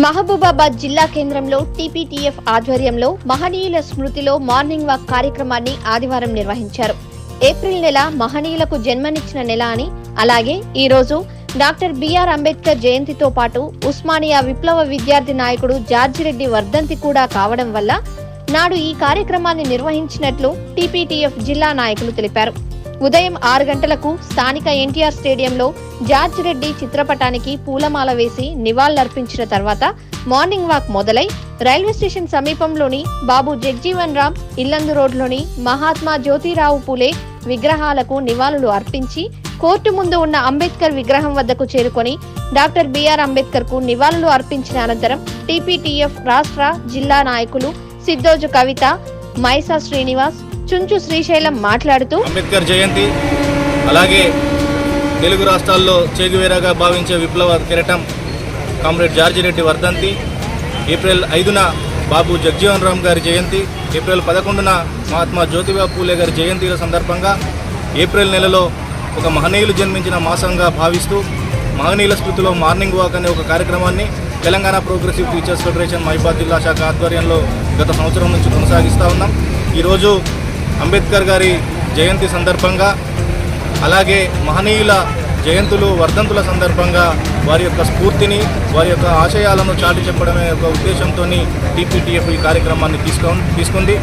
మహబూబాబాద్ జిల్లా కేంద్రంలో టీపీటీఎఫ్ ఆధ్వర్యంలో మహనీయుల స్మృతిలో మార్నింగ్ వాక్ కార్యక్రమాన్ని ఆదివారం నిర్వహించారు. ఏప్రిల్ నెల మహనీయులకు జన్మనిచ్చిన నెల అని అలాగే ఈ రోజు డాక్టర్ బిఆర్ అంబేద్కర్ జయంతితో పాటు ఉస్మానియా విప్లవ విద్యార్థి నాయకుడు జార్జిరెడ్డి వర్ధంతి కూడా కావడం వల్ల నాడు ఈ కార్యక్రమాన్ని నిర్వహించినట్లు టీపీటీఎఫ్ జిల్లా నాయకులు తెలిపారు. ఉదయం ఆరు గంటలకు స్థానిక ఎన్టీఆర్ స్టేడియంలో జార్జ్ రెడ్డి చిత్రపటానికి పూలమాల వేసి నివాళులర్పించిన తర్వాత మార్నింగ్ వాక్ మొదలై రైల్వే స్టేషన్ సమీపంలోని బాబు జగ్జీవన్ రామ్ ఇల్లందు రోడ్లోని మహాత్మా జ్యోతిరావు పూలే విగ్రహాలకు నివాళులు అర్పించి కోర్టు ముందు ఉన్న అంబేద్కర్ విగ్రహం వద్దకు చేరుకొని డాక్టర్ బిఆర్ అంబేద్కర్కు నివాళులు అర్పించిన అనంతరం టీపీటీఎఫ్ రాష్ట్ర జిల్లా నాయకులు సిద్దోజు కవిత మైసా శ్రీనివాస్ చుంచు శ్రీశైలం మాట్లాడుతూ అంబేద్కర్ జయంతి అలాగే తెలుగు రాష్ట్రాల్లో చేగువేరాగా భావించే విప్లవ కిరటం కామ్రేడ్ జార్జిరెడ్డి వర్ధంతి ఏప్రిల్ ఐదున బాబు జగ్జీవన్ రామ్ గారి జయంతి ఏప్రిల్ పదకొండున మహాత్మా జ్యోతిబా పూలే గారి జయంతిల సందర్భంగా ఏప్రిల్ నెలలో ఒక మహనీయులు జన్మించిన మాసంగా భావిస్తూ మహనీయుల స్మృతిలో మార్నింగ్ వాక్ అనే ఒక కార్యక్రమాన్ని తెలంగాణ ప్రోగ్రెసివ్ టీచర్స్ ఫెడరేషన్ మహిబాద్ జిల్లా శాఖ ఆధ్వర్యంలో గత సంవత్సరం నుంచి కొనసాగిస్తూ ఉన్నాం. ఈరోజు అంబేద్కర్ గారి జయంతి సందర్భంగా అలాగే మహనీయుల జయంతులు వర్ధంతుల సందర్భంగా వారి యొక్క స్ఫూర్తిని వారి యొక్క ఆశయాలను చాటి చెప్పడమే ఒక ఉద్దేశంతో టీపీటీఎఫ్ ఈ కార్యక్రమాన్ని తీసుకో తీసుకుంది.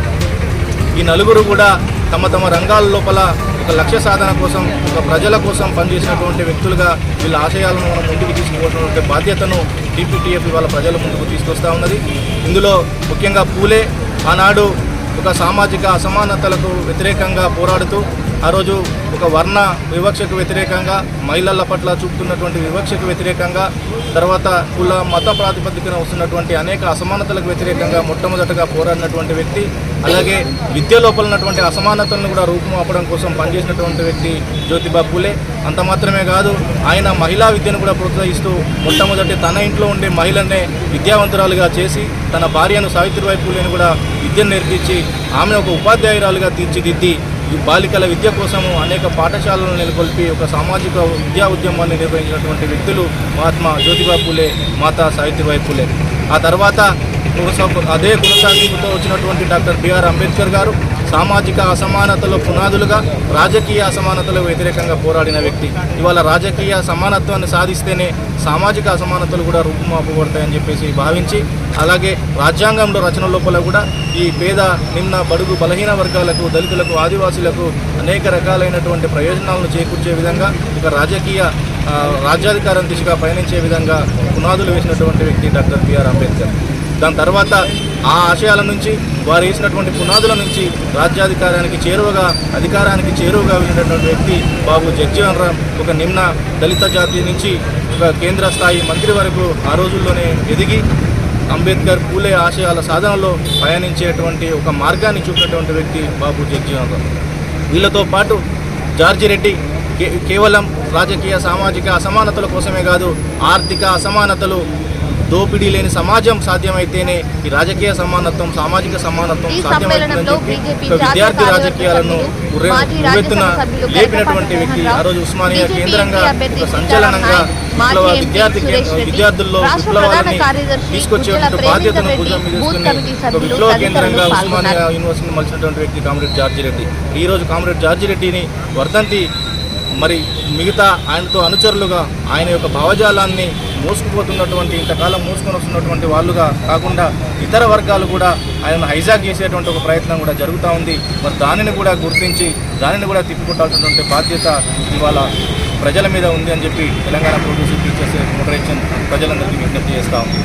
ఈ నలుగురు కూడా తమ తమ రంగాల లోపల ఒక లక్ష్య సాధన కోసం ఒక ప్రజల కోసం పనిచేసినటువంటి వ్యక్తులుగా వీళ్ళ ఆశయాలను మనం ముందుకు తీసుకుపోతున్నటువంటి బాధ్యతను టీపీటీఎఫ్ వాళ్ళ ప్రజల ముందుకు తీసుకొస్తా ఉన్నది. ఇందులో ముఖ్యంగా పూలే ఆనాడు ఒక సామాజిక అసమానతలకు వ్యతిరేకంగా పోరాడుతూ ఆ రోజు ఒక వర్ణ వివక్షకు వ్యతిరేకంగా మహిళల పట్ల చూపుతున్నటువంటి వివక్షకు వ్యతిరేకంగా తర్వాత కుల మత ప్రాతిపదికన వస్తున్నటువంటి అనేక అసమానతలకు వ్యతిరేకంగా మొట్టమొదటగా పోరాడినటువంటి వ్యక్తి అలాగే విద్య లోపల ఉన్నటువంటి అసమానతలను కూడా రూపుమాపడం కోసం పనిచేసినటువంటి వ్యక్తి జ్యోతిబా పూలే. అంత మాత్రమే కాదు ఆయన మహిళా విద్యను కూడా ప్రోత్సహిస్తూ మొట్టమొదటి తన ఇంట్లో ఉండే మహిళనే విద్యావంతురాలుగా చేసి తన భార్యను సావిత్రిబాయి పూలేని కూడా విద్యను నేర్పించి ఆమెను ఒక ఉపాధ్యాయురాలుగా తీర్చిదిద్ది ఈ బాలికల విద్య కోసము అనేక పాఠశాలను నెలకొల్పి ఒక సామాజిక విద్యా ఉద్యమాన్ని నిర్వహించినటువంటి వ్యక్తులు మహాత్మా జ్యోతిబా పూలే మాతా సావిత్రిబాయి పూలే. ఆ తర్వాత అదే కొనసాగింపుతో వచ్చినటువంటి డాక్టర్ బిఆర్ అంబేద్కర్ గారు సామాజిక అసమానతల పునాదులుగా రాజకీయ అసమానతలకు వ్యతిరేకంగా పోరాడిన వ్యక్తి. ఇవాళ రాజకీయ సమానత్వాన్ని సాధిస్తేనే సామాజిక అసమానతలు కూడా రూపుమాపబడతాయని చెప్పేసి భావించి అలాగే రాజ్యాంగంలో రచన లోపల కూడా ఈ పేద నిమ్న బడుగు బలహీన వర్గాలకు దళితులకు ఆదివాసులకు అనేక రకాలైనటువంటి ప్రయోజనాలను చేకూర్చే విధంగా ఒక రాజకీయ రాజ్యాధికారం దిశగా పయనించే విధంగా పునాదులు వేసినటువంటి వ్యక్తి డాక్టర్ బిఆర్ అంబేద్కర్. దాని తర్వాత ఆ ఆశయాల నుంచి వారు వేసినటువంటి పునాదుల నుంచి రాజ్యాధికారానికి చేరువగా అధికారానికి చేరువగా వెళ్ళినటువంటి వ్యక్తి బాబు జగ్జీవన్ రామ్ ఒక నిమ్న దళిత జాతి నుంచి ఒక కేంద్ర స్థాయి మంత్రి వరకు ఆ రోజుల్లోనే ఎదిగి అంబేద్కర్ పూలే ఆశయాల సాధనలో పయనించేటువంటి ఒక మార్గాన్ని చూపినటువంటి వ్యక్తి బాబు జగ్జీవన్ రామ్. వీళ్ళతో పాటు జార్జి రెడ్డి కే- కేవలం రాజకీయ సామాజిక అసమానతల కోసమే కాదు ఆర్థిక అసమానతలు దోపిడీ లేని సమాజం సాధ్యమైతేనే ఈ రాజకీయ సమానత్వం సామాజిక సమానత్వం సాధ్యమవుతుందని చెప్పి విద్యార్థి రాజకీయాలను సభ్యులు లేపినటువంటి వ్యక్తి ఆ రోజు ఉస్మానియా కేంద్రంగా సంచలనంగా విప్లవ విద్యార్థి విద్యార్థుల్లో విప్లవాలని తీసుకొచ్చేటువంటి బాధ్యతను భుజం తీసుకుని విప్లవ కేంద్రంగా ఉస్మానియా. యూనివర్సిటీని మలిచినటువంటి వ్యక్తి కామ్రేడ్ జార్జి రెడ్డి ఈ రోజు కామ్రేడ్ జార్జి రెడ్డిని వర్ధంతి మరి మిగతా ఆయనతో అనుచరులుగా ఆయన యొక్క భావజాలాన్ని మోసుకుపోతున్నటువంటి ఇంతకాలం మోసుకొని వస్తున్నటువంటి వాళ్ళుగా కాకుండా ఇతర వర్గాలు కూడా ఆయనను హైజాక్ చేసేటువంటి ఒక ప్రయత్నం కూడా జరుగుతూ ఉంది. మరి దానిని కూడా గుర్తించి దానిని కూడా తిప్పుకుంటాల్సినటువంటి బాధ్యత ఇవాళ ప్రజల మీద ఉంది అని చెప్పి తెలంగాణ ప్రొడ్యూసర్ టీచర్స్ ఫెడరేషన్ ప్రజలందరికీ విజ్ఞప్తి చేస్తూ ఉంది